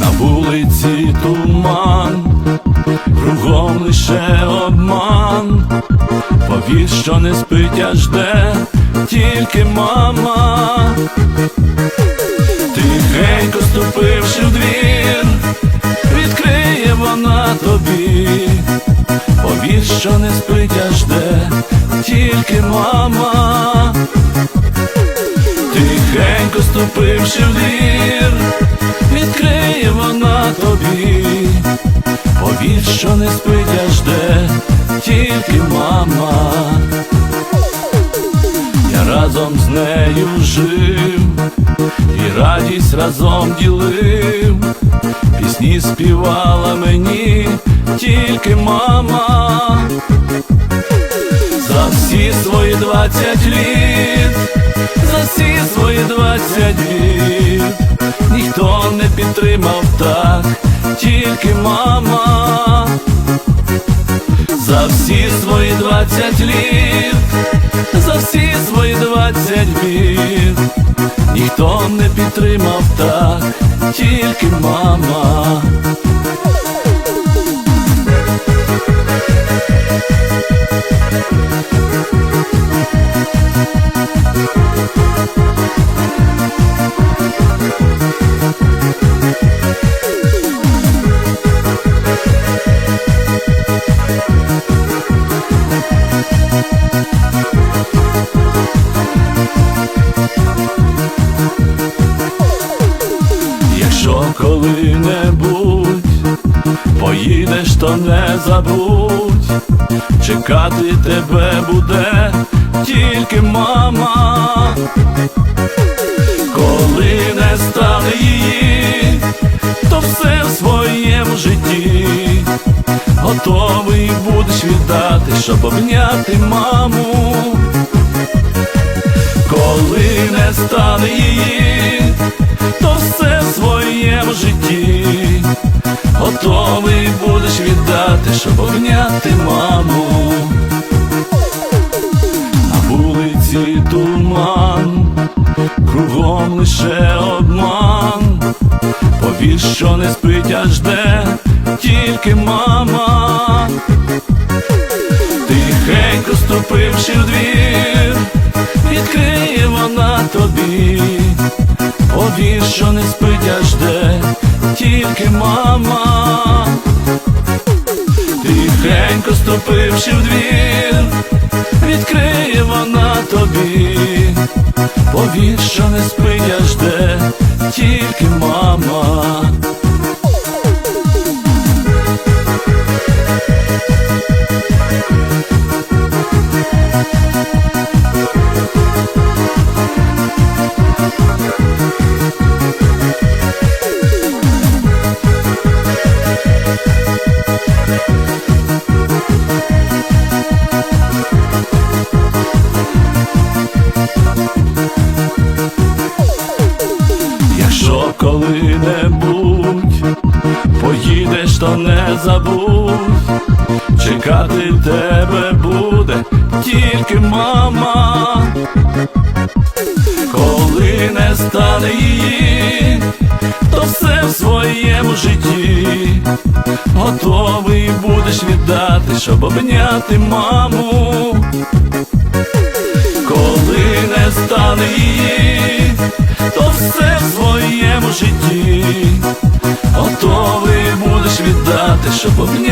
На вулиці туман, кругом лише обман, повір, що не спить, а жде тільки мама, тихенько ступивши в двір, відкриє вона тобі, повір, що не спить, а жде тільки мама, ступивши в двір, відкриє вона тобі, повір, що не спить, а жде тільки мама. Я разом з нею жив і радість разом ділив, пісні співала мені тільки мама. Двадцять літ, ніхто не підтримав так, тільки мама. За всі свої двадцять літ, за всі свої двадцять бід, ніхто не підтримав так, тільки мама. Поїдеш, то не забудь, чекати тебе буде тільки мама, коли не стане її, то все в своєму житті. Готовий будеш віддати, щоб обняти маму, коли не стане її, то все в своєму житті готовий будеш віддати, щоб обняти маму. На вулиці туман, кругом лише обман, повір, що не спить, а жде тільки мама, тихенько ступивши в двір, відкриє вона тобі, повір, що не спить, а жде тільки мама, тихенько ступивши в двір, відкриє вона тобі, повір, що не спить, а жде тільки мама. Не забудь, чекати тебе буде тільки мама, коли не стане її, то все в своєму житті. Готовий будеш віддати, щоб обняти маму, коли не стане її, то все в своєму житті готовий будеш віддати, щоб обняти